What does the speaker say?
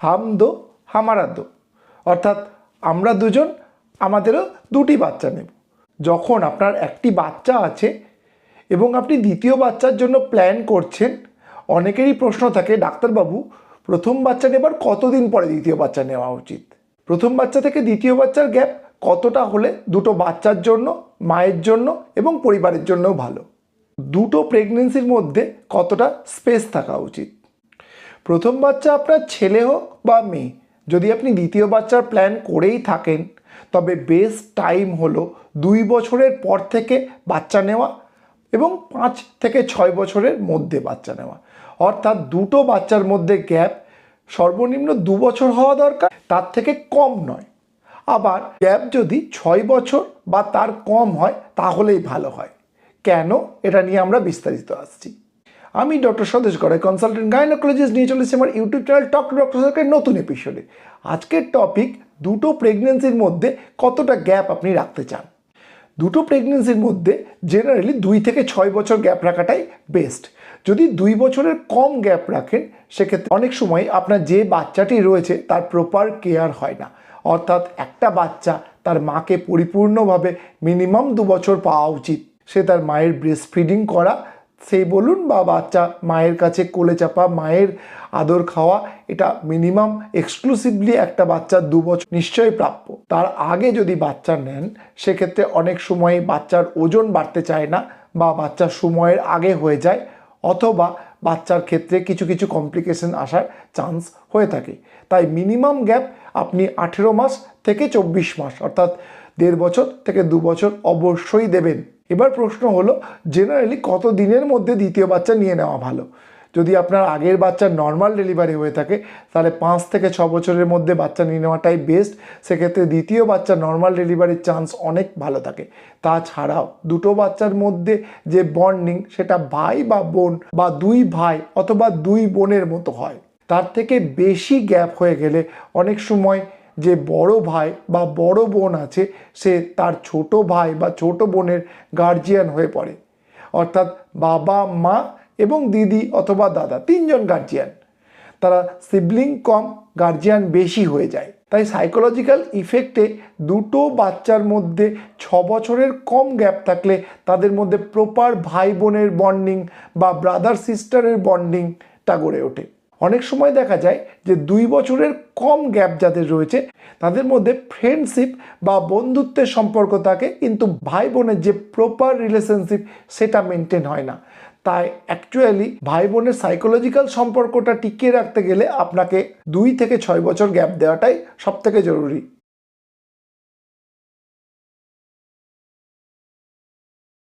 হাম দো হামারা দো অর্থাৎ আমরা দুজন, আমাদেরও দুটি বাচ্চা নেব। যখন আপনার একটি বাচ্চা আছে এবং আপনি দ্বিতীয় বাচ্চার জন্য প্ল্যান করছেন, অনেকেরই প্রশ্ন থাকে, ডাক্তারবাবু, প্রথম বাচ্চা নেবার কতদিন পরে দ্বিতীয় বাচ্চা নেওয়া উচিত? প্রথম বাচ্চা থেকে দ্বিতীয় বাচ্চার গ্যাপ কতটা হলে দুটো বাচ্চার জন্য, মায়ের জন্য এবং পরিবারের জন্যও ভালো? দুটো প্রেগনেন্সির মধ্যে কতটা স্পেস থাকা উচিত? প্রথম বাচ্চা আপনার ছেলে হোক বা মেয়ে, যদি আপনি দ্বিতীয় বাচ্চার প্ল্যান করেই থাকেন, তবে বেস্ট টাইম হলো দুই বছরের পর থেকে বাচ্চা নেওয়া এবং পাঁচ থেকে ছয় বছরের মধ্যে বাচ্চা নেওয়া। অর্থাৎ দুটো বাচ্চার মধ্যে গ্যাপ সর্বনিম্ন দু বছর হওয়া দরকার, তার থেকে কম নয়। আবার গ্যাপ যদি ছয় বছর বা তার কম হয়, তাহলেই ভালো হয়। কেন? এটা নিয়ে আমরা বিস্তারিত আসছি। আমি ডক্টর স্বদেশ গড়াই কনসালটেন্ট গাইনোকোলজিস্ট নিয়ে চলেছি আমার YouTube channel talk doctor Sarkar নতুন এপিসোডে আজকের টপিক দুটো প্রেগনেন্সির মধ্যে কতটা গ্যাপ আপনি রাখতে চান? দুটো প্রেগনেন্সির মধ্যে জেনারেলি দুই থেকে ছয় বছর গ্যাপ রাখাটাই বেস্ট যদি দুই বছরের কম গ্যাপ রাখেন, সেক্ষেত্রে অনেক সময় আপনার যে বাচ্চাটি রয়েছে, তার প্রপার কেয়ার হয় না। অর্থাৎ একটা বাচ্চা তার মাকে পরিপূর্ণভাবে মিনিমাম দু বছর পাওয়া উচিত। সে তার মায়ের ব্রেস্ট ফিডিং করা সেই বলুন বা বাচ্চা, মায়ের কাছে কোলে চাপা, মায়ের আদর খাওয়া, এটা মিনিমাম এক্সক্লুসিভলি একটা বাচ্চার দু বছর নিশ্চয়ই প্রাপ্য। তার আগে যদি বাচ্চা নেন, সেক্ষেত্রে অনেক সময় বাচ্চার ওজন বাড়তে চায় না বা বাচ্চা সময়ের আগে হয়ে যায়, অথবা বাচ্চার ক্ষেত্রে কিছু কিছু কমপ্লিকেশন আসার চান্স হয়ে থাকে। তাই মিনিমাম গ্যাপ আপনি আঠেরো মাস থেকে চব্বিশ মাস, অর্থাৎ দেড় বছর থেকে দু বছর অবশ্যই দেবেন। এবার প্রশ্ন হলো জেনারেলি কত দিনের মধ্যে দ্বিতীয় বাচ্চা নিয়ে নেওয়া ভালো? যদি আপনার আগের বাচ্চা নর্মাল ডেলিভারি হয়ে থাকে, তাহলে পাঁচ থেকে ছ বছরের মধ্যে বাচ্চা নিয়ে নেওয়াটাই বেস্ট সেক্ষেত্রে দ্বিতীয় বাচ্চা নর্মাল ডেলিভারির চান্স অনেক ভালো থাকে। তাছাড়াও দুটো বাচ্চার মধ্যে যে বন্ডিং সেটা ভাই বা বোন বা দুই ভাই অথবা দুই বোনের মতো হয়। তার থেকে বেশি গ্যাপ হয়ে গেলে অনেক সময় যে বড় ভাই বা বড় বোন আছে, সে তার ছোট ভাই বা ছোট বোনের গার্জিয়ান হয়ে পড়ে। অর্থাৎ বাবা, মা এবং দিদি অথবা দাদা তিনজন গার্জিয়ান তারা সিবলিং কম গার্জিয়ান বেশি হয়ে যায়। তাই সাইকোলজিক্যাল ইফেক্টে দুটো বাচ্চার মধ্যে ছ বছরের কম গ্যাপ থাকলে তাদের মধ্যে প্রপার ভাই বোনের বন্ডিং বা ব্রাদার সিস্টারের বন্ডিংটা গড়ে ওঠে। অনেক সময় দেখা যায় যে দুই বছরের কম গ্যাপ যাদের রয়েছে, তাদের মধ্যে ফ্রেন্ডশিপ বা বন্ধুত্বের সম্পর্ক থাকে, কিন্তু ভাই বোনের যে প্রপার রিলেশনশিপ সেটা মেনটেন হয় না। তাই অ্যাকচুয়ালি ভাই বোনের সাইকোলজিক্যাল সম্পর্কটা টিকিয়ে রাখতে গেলে আপনাকে দুই থেকে ছয় বছর গ্যাপ দেওয়াটাই সব থেকে জরুরি।